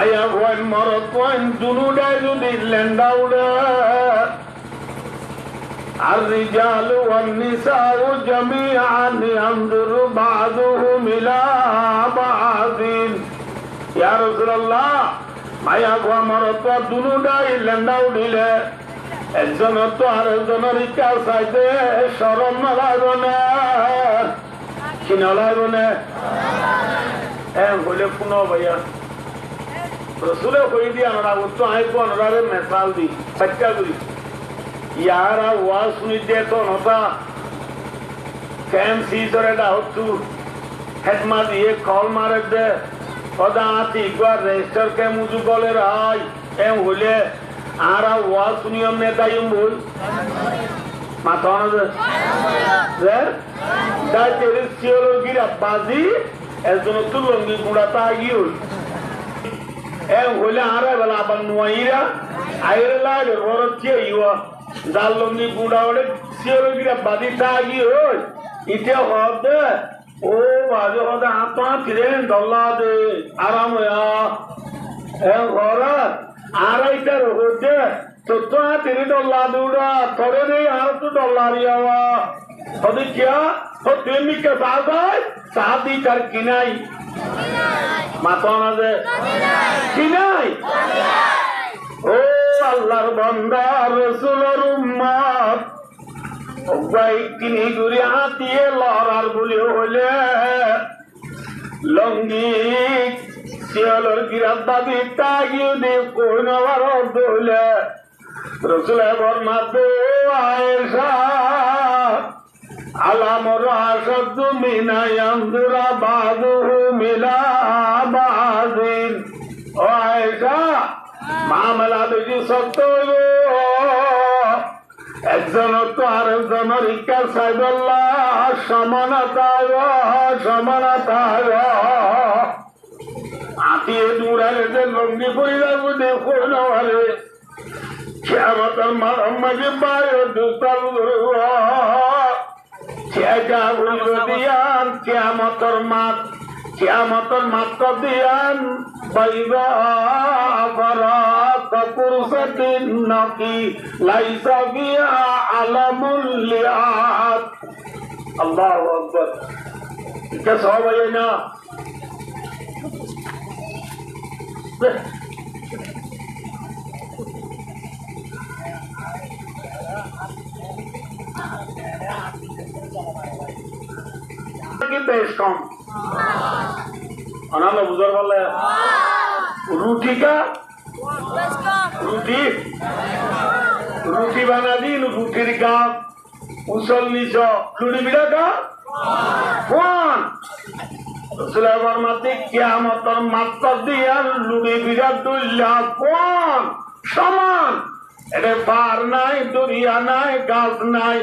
মায়া ভয় মরত পয়েন দুনুডায় যদি লেন্ডা উড়ে الرجال والنساء جميعا ينظر بعضهم إلى بعض يا رسول الله মায়া গো আমার তো দুনুডাই লেন্ডা উঠিলে একজন তো আর একজনের ইচ্ছা চাইতে সরম নলাইব না কি নলাইব না এ হলে পুনঃ ভাইয়া রসুলে কই দিয়ে আমরা উত্তর আইব আমরা মেসাল দি সত্যা করি ইয়ারা ওয়াজ শুনিতে তো নতা কেন সিজরে দা হতু হেডমা দিয়ে কল মারে দে সদা আতি একবার রেজিস্টার কে মুজু বলে রাই এম হইলে আরা ওয়াজ শুনিয়ম নেতাইম বল মাথা না দে দা তেরে সিওর গিরা বাজি এজন তো লঙ্গি গুড়া তা গিউল এম হইলে আরা বেলা আবার নুয়াইরা আইরে লাগে ররচ্ছে ইয়া জালঙ্গি গুড়া ওড়ে সিওর গিরা বাজি তা গিউল ইতে হবে ও বাজে হদে আপা কিরেন ডল্লা দে আরাম হয়া এ ঘরা আড়াইটার হতে চোদ্দ তিরি ডল্লা দুড়া থরে নেই আর তো ডল্লা রিয়াওয়া। হদে কিয়া? ও প্রেমিকা সাহাবাই সাহাবি তার কিনাই। মাথা না দে। কিনাই? ও আল্লাহর বান্দা, রসুলের অব্বাই, তিনি ঘুরে হাতিয়ে লড়ার বলে হলে লঙ্গি, শিয়ালর গিরাত দাবি তাগিয়ে কোন রসুল বর্মাতে আয়েশা আলামর আসাদ মিনায়ান্দুরা বাদু মিলা বাদিন ও আয়েশা, মামলা বেশি সত্য একজন তো আরেকজনের ইচ্ছা সাইবল্লাহ সমানতা সমানতা আতিয়ে দূরালে যে লঙ্গি যাব দেখো নরে শ্যামতর হইল দিয়ান মাত্র দিয়ান বাইবা পুরুষটিন নাকি লাইসা বিয়া আলামুল লিয়াত আল্লাহু আকবার এটা সবাই না বেশ কম। আনন্দ বুঝার বললে রুটি কা রুটি। রুটি বানাবি রুটির কাপ উসল নিছ। লুড়ি বিড়া কা কোন রসুলের মাতে কিয়ামতর মাত্র দিয়া লুড়ি বিড়া দুল্লা কোন সমান। এটা পার নাই দরিয়া নাই, গাছ নাই।